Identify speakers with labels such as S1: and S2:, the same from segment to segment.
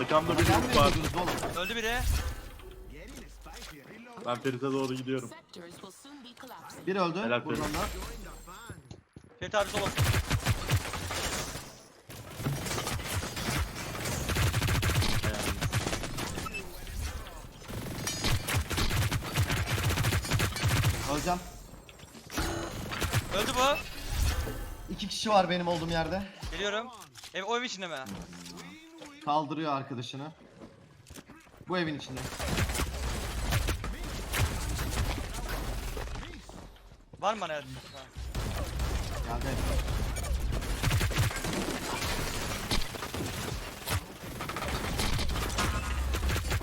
S1: Arkamda bir grup var.
S2: Öldü biri.
S1: Ben Ferit'e doğru gidiyorum.
S3: Bir öldü.
S1: Helal
S3: Buradan
S1: Ferit.
S3: da.
S2: Ferit abi sol olsun.
S3: Öleceğim.
S2: Öldü bu.
S3: İki kişi var benim olduğum yerde.
S2: Geliyorum. Ev, o ev içinde mi?
S3: Kaldırıyor arkadaşını. Bu evin içinde.
S2: Var mı bana? Ha.
S3: Geldi.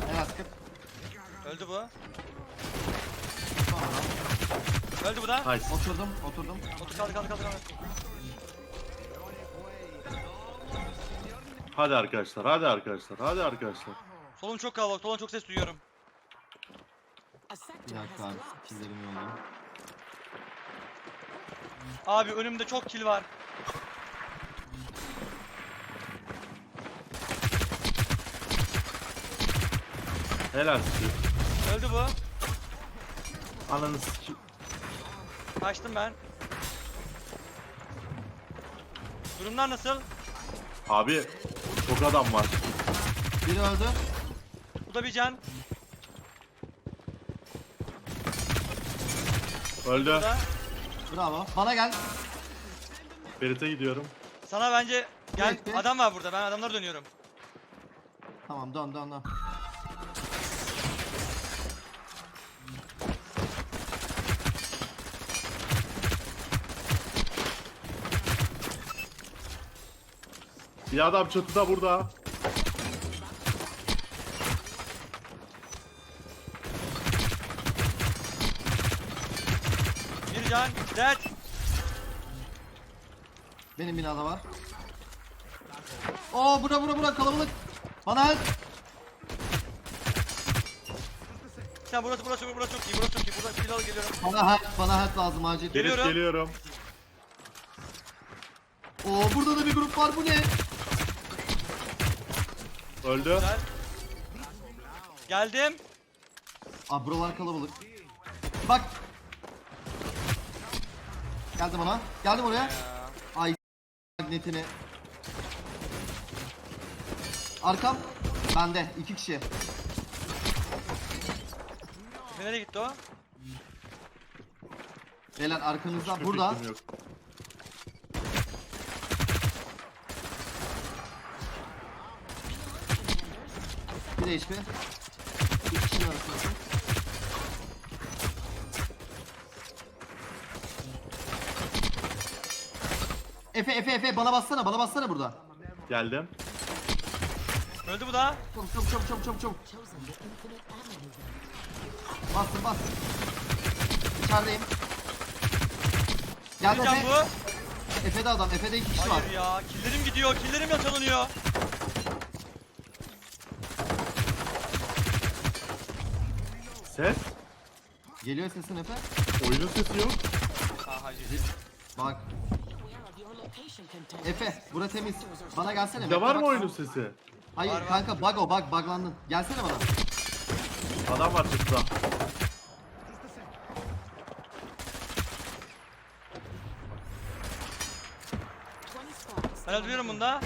S3: En az 40.
S2: Öldü bu.
S3: Sonra.
S2: Öldü bu da.
S1: Nice.
S3: Oturdum, oturdum.
S2: Otur kaldı kaldı kaldı kaldı.
S1: Hadi arkadaşlar, hadi arkadaşlar, hadi arkadaşlar.
S2: Solum çok kalabalık. Solum çok ses duyuyorum.
S3: Bir dakika abi. yollayayım.
S2: Abi önümde çok kill var.
S1: Helal sizi.
S2: Öldü bu.
S1: Ananı sikim.
S2: Kaçtım ben. Durumlar nasıl?
S1: Abi çok adam var.
S3: Biri öldü.
S2: Bu da bir can.
S1: Öldü.
S2: Bu da.
S3: Bravo. Bana gel.
S1: Ferit'e gidiyorum.
S2: Sana bence gel
S3: evet.
S2: adam var burada. Ben adamlara dönüyorum.
S3: Tamam dön dön dön.
S1: Bir adam çatıda burada.
S2: Bir can. Dead.
S3: Benim binada var. Oo bura bura bura kalabalık. Bana help.
S2: Sen burası burası burası çok iyi. Burası çok iyi. Burada kill al geliyorum.
S3: Bana help. Bana help lazım acil.
S2: Geliyorum.
S1: geliyorum.
S3: Oo burada da bir grup var bu ne?
S1: Öldü.
S2: Güzel. Geldim.
S3: Aa buralar kalabalık. Bak. Geldim ona. Geldim oraya.
S2: Ya.
S3: Ay magnetini. Arkam. Bende. iki kişi.
S2: Nereye gitti o?
S3: Beyler arkanızda.
S1: Hiçbir
S3: Burada.
S1: fikrim yok.
S3: Bir HP. Bir kişinin arasındasın. Efe Efe Efe bana bassana bana bassana burada.
S1: Geldim.
S2: Öldü bu da.
S3: Çabuk çabuk çabuk çabuk çabuk. Bastım bas. İçerideyim. Geldi
S2: can
S3: Efe.
S2: bu.
S3: Efe'de adam. Efe'de iki kişi var.
S2: Hayır ya. Killerim gidiyor. Killerim ya
S1: Ses.
S3: Geliyor sesin Efe.
S1: Oyunun sesi yok.
S2: Ha hayır.
S3: Bak. Efe bura temiz. Bana gelsene.
S1: Bir de var
S3: Bak-
S1: mı oyunun sesi?
S3: Hayır
S2: Var, var.
S3: kanka bug o bug buglandın. Gelsene bana.
S1: Adam var
S4: squads.
S2: Ben öldürüyorum bunda.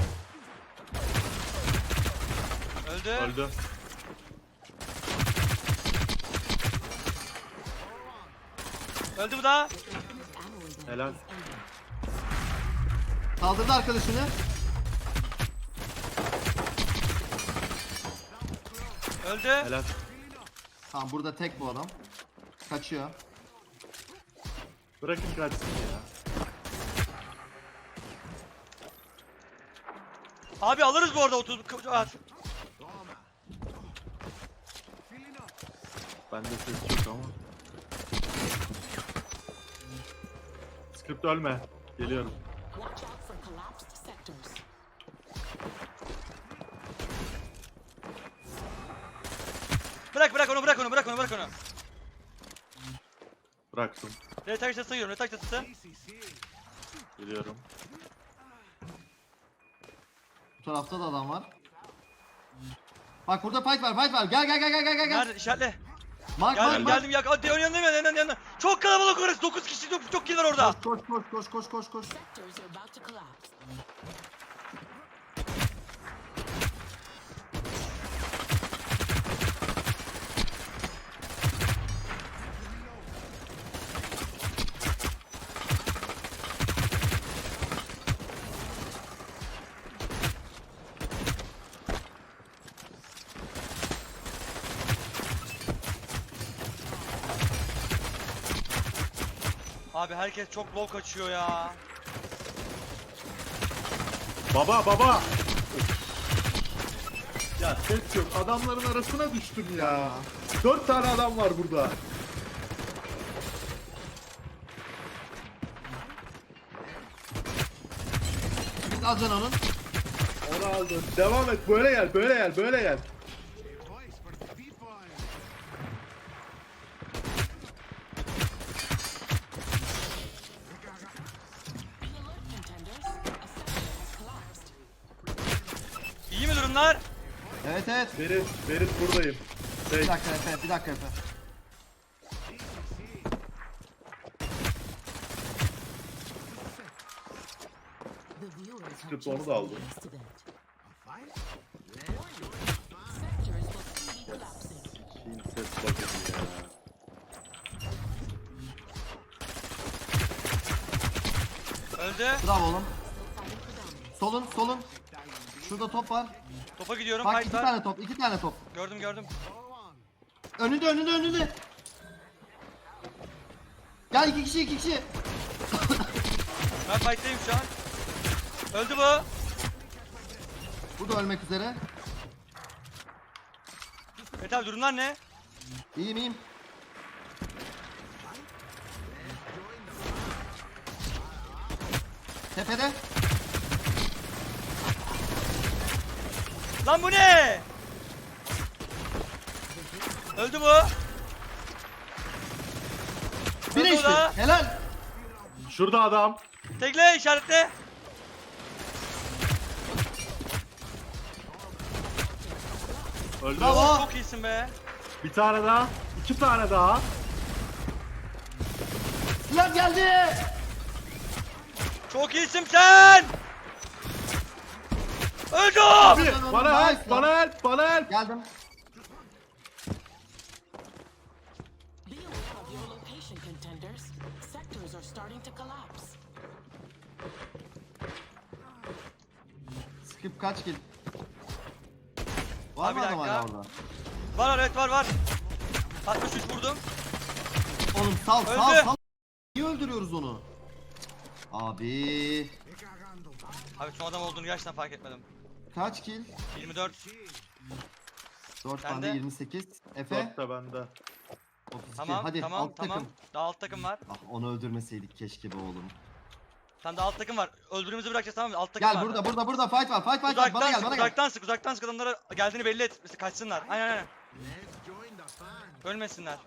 S2: Öldü.
S1: Öldü.
S2: Öldü bu da.
S1: Helal.
S3: Kaldırdı arkadaşını.
S2: Öldü.
S1: Helal.
S3: Tamam burada tek bu adam. Kaçıyor.
S1: Bırakın kaçsın ya.
S2: Abi alırız bu arada 30 at.
S1: Bende ses yok ama. Script ölme. Geliyorum.
S2: Bırak bırak onu bırak onu bırak onu bırak onu.
S1: Bıraktım.
S2: Retak çatısı giriyorum retak çatısı.
S1: Geliyorum.
S3: Bu tarafta da adam var. Bak burada fight var fight var. Gel gel gel gel gel gel.
S2: Nerede? İşaretle.
S3: Mark
S2: Geldim
S3: mark mark.
S2: geldim yak. Hadi ön yanına yanına yanına. Çok kalabalık orası. 9 kişi çok, çok kill var orada.
S3: Koş koş koş koş koş koş.
S2: Abi herkes çok low kaçıyor ya.
S1: Baba baba. Ya ses yok. Adamların arasına düştüm ya. Dört tane adam var burada.
S3: Git alacaksın onun.
S1: Onu aldım. Devam et. Böyle gel. Böyle gel. Böyle gel.
S2: Durumlar?
S3: Evet evet.
S1: Berit. Berit buradayım. Şey,
S3: Bir dakika Efe bir dakika Efe.
S1: Script onu da aldım. Şimdi ses bakın ya.
S2: Öldü.
S3: Bravo oğlum. Solun solun. Şurada top var.
S2: Topa gidiyorum.
S3: Bak iki tane top iki tane top.
S2: Gördüm gördüm.
S3: Önünde önünde önünde. Gel iki kişi iki kişi.
S2: Ben fight'tayım şu an. Öldü bu.
S3: Bu da ölmek üzere.
S2: Evet abi durumlar ne?
S3: İyiyim iyiyim. Tepede.
S2: Lan bu ne? Öldü bu.
S3: Bir
S2: Öldü o
S3: işte.
S2: da.
S3: Helal.
S1: Şurada adam.
S2: Tekle işaretle.
S1: Öldü.
S3: Bravo.
S2: Çok iyisin be.
S1: Bir tane daha. iki tane daha.
S3: Lan geldi.
S2: Çok iyisin sen. Öldü o.
S1: Abi
S3: oğlum,
S1: bana
S3: nice
S1: help,
S3: lan.
S1: bana help, bana help.
S3: Geldim.
S4: Be aware of your location, contenders. Sectors are starting to collapse.
S3: Skip kaç kill? Var
S2: Abi
S3: mı
S2: bir
S3: adam
S2: dakika.
S3: hala orada?
S2: Var var evet var var. 63 vurdum.
S3: Oğlum sal sal
S2: Öldü.
S3: sal. Niye öldürüyoruz onu? Abi
S2: Abi şu adam olduğunu gerçekten fark etmedim.
S3: Kaç kill?
S2: 24.
S3: 4
S2: Sen
S3: bende
S2: de.
S3: 28. Efe
S1: Dört de bende.
S3: 32.
S2: Tamam
S3: Hadi
S2: tamam
S3: alt
S2: tamam.
S3: takım.
S2: Daha alt takım var.
S3: Ah onu öldürmeseydik keşke be oğlum.
S2: Tam da alt takım var. Öldürümüzü bırakacağız tamam mı? Alt takım
S3: Gel
S2: var.
S3: burada burada burada fight var fight fight var. Bana
S2: Uzaktan
S3: gel
S2: sık,
S3: bana gel.
S2: uzaktan sık, uzaktan sık adamlara geldiğini belli et. Kaçsınlar. Aynen aynen. Ölmesinler.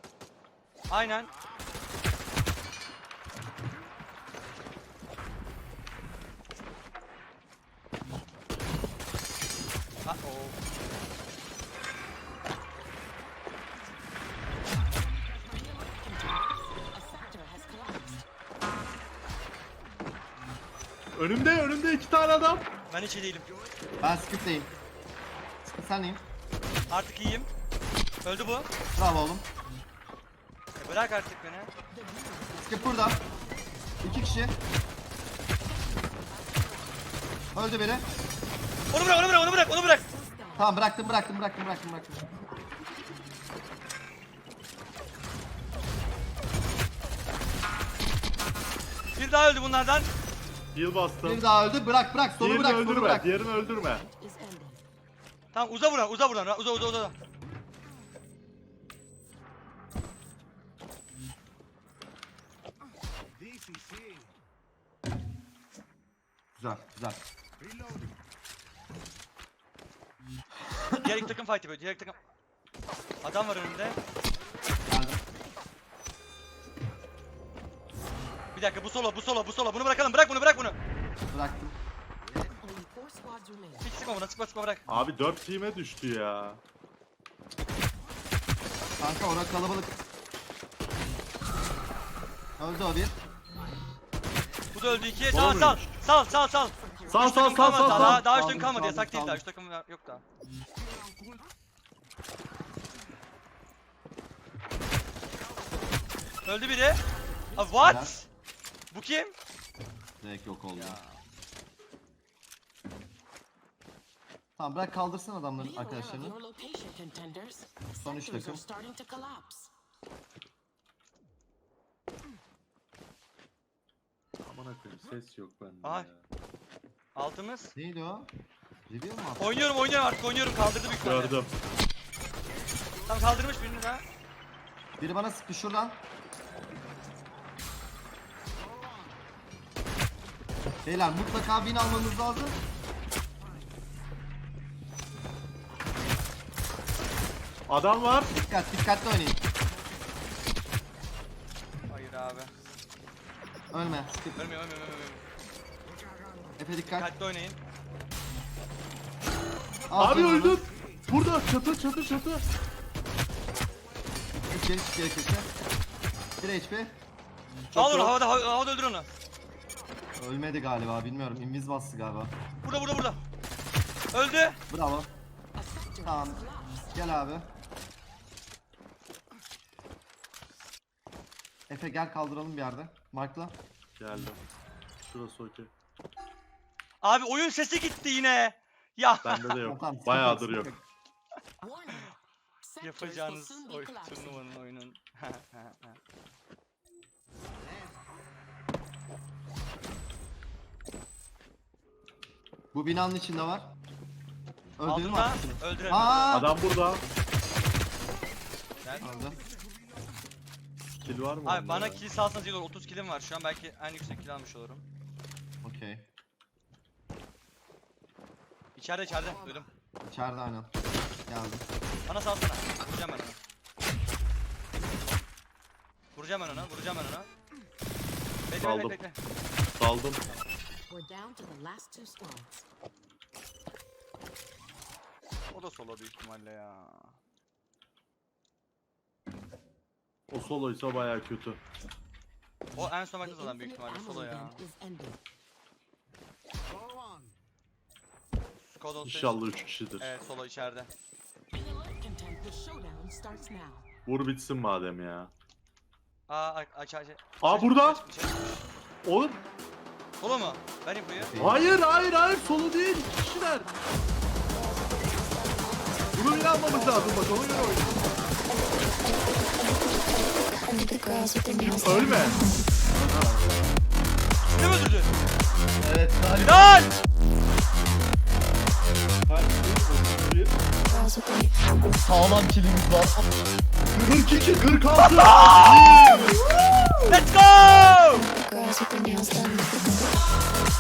S2: Aynen.
S1: Önümde, önümde iki tane adam.
S2: Ben hiç iyi değilim.
S3: Ben skip'teyim. Skip sen neyim?
S2: Artık iyiyim. Öldü bu.
S3: Bravo oğlum.
S2: E, bırak artık beni.
S3: Skip burada. İki kişi. Öldü biri.
S2: Onu bırak, onu bırak, onu bırak, onu bırak.
S3: Tamam bıraktım bıraktım bıraktım bıraktım bıraktım.
S2: Bir daha öldü bunlardan.
S1: Heal bastım.
S3: Bir daha öldü. Bırak bırak. Sonu
S1: Diğerini
S3: bırak.
S1: Öldürme,
S3: bırak.
S1: diğerini öldürme.
S2: Tamam uza buradan, uza buradan, uza uza uza.
S3: Güzel güzel.
S2: Diğer iki takım fight yapıyor, diğer iki takım. Adam var önünde. Bir dakika bu solo, bu solo, bu solo. Bunu bırakalım, bırak bunu, bırak bunu.
S3: Bıraktım.
S2: Hiç sıkma buna sıkma sıkma bırak.
S1: Abi 4 team'e düştü ya.
S3: Kanka orada kalabalık. Öldü o bir.
S2: Bu da öldü iki. Tamam sal.
S1: muymuş?
S2: Sal sal sal.
S1: Sal
S2: Üç
S1: sal
S2: takım
S1: sal
S2: kalmadı
S1: sal
S2: daha.
S1: sal.
S2: Daha, daha üç takım kalmadı.
S3: saldım,
S2: Yasak değil daha.
S3: saldım.
S2: Üç takım yok daha. Öldü biri. Abi what? Bu kim?
S3: Direkt yok oldu. Tamam bırak kaldırsın
S4: of
S3: arkadaşlarını. Son üç
S4: Sectors are
S3: takım.
S1: Aman akıyım ses yok bende
S2: Ay.
S1: ya.
S2: Altımız.
S3: Neydi o? Reveal mı attı?
S2: Oynuyorum oynuyorum artık oynuyorum. Kaldırdı büyük ihtimalle.
S1: Gördüm.
S2: Tam kaldırmış birini daha.
S3: Biri bana sıktı şuradan. Beyler mutlaka win almamız lazım.
S1: Adam var.
S3: Dikkat dikkatli oynayın.
S2: Hayır abi.
S3: Ölme. Skip.
S2: Ölmüyor ölmüyor ölmüyor. ölmüyor.
S3: Efe dikkat.
S2: Dikkatli oynayın.
S1: Abi
S3: sana onu.
S1: öldün. Burada çatı çatı çatı.
S3: Geri çık gerekirse. 1 HP.
S2: Al onu havada, havada öldür onu.
S3: Ölmedi galiba bilmiyorum. Invis bastı galiba.
S2: Burada burada burada. Öldü.
S3: Bravo. Tamam. Gel abi. Efe gel kaldıralım bir yerde. Markla.
S1: Geldim. Şurası okey.
S2: Abi oyun sesi gitti yine. Ya
S1: Bende de yok.
S3: Tamam,
S1: Bayağıdır yok.
S2: Yapacağınız oy, turnuvanın oyunun.
S3: Bu binanın içinde var. Öldürdün mü
S2: Altında
S3: arkasını?
S2: öldürelim.
S3: Aa!
S1: Adam burada.
S2: Gel.
S3: Aldı.
S1: Kill var mı?
S2: Abi
S1: onda
S2: bana
S1: ya?
S2: kill salsanız iyi olur. 30 killim var şu an belki en yüksek kill almış olurum.
S3: Okey.
S2: İçeride içeride duydum.
S3: İçeride aynen. Geldim.
S2: Bana salsana. Vuracağım ben onu. Vuracağım ben ona, vuracağım ben ona. Bekle bekle
S1: Aldım.
S2: bekle.
S1: Saldım.
S4: We're down to the last two squads.
S2: O da solo büyük ihtimalle ya.
S1: O soloysa baya kötü.
S2: O en son
S4: The
S2: baktığınız adam büyük ihtimalle solo ya. Squad olsaydı-
S1: İnşallah 3 kişidir.
S2: Evet solo içeride.
S4: Contend. The showdown starts now.
S1: Vur bitsin madem ya.
S2: Aa aç aç aç.
S1: Aa, burada. Oğlum.
S2: Solo mu? Ben buraya.
S1: Hayır hayır hayır solo değil. iki kişiler. Bunu bile almamız lazım bak ona göre oynayın. Ölme.
S2: Kim öldürdü?
S3: Evet.
S2: Lan!
S3: Sağlam kilimiz var.
S1: 42 46.
S2: Let's go!
S5: opiniões da música.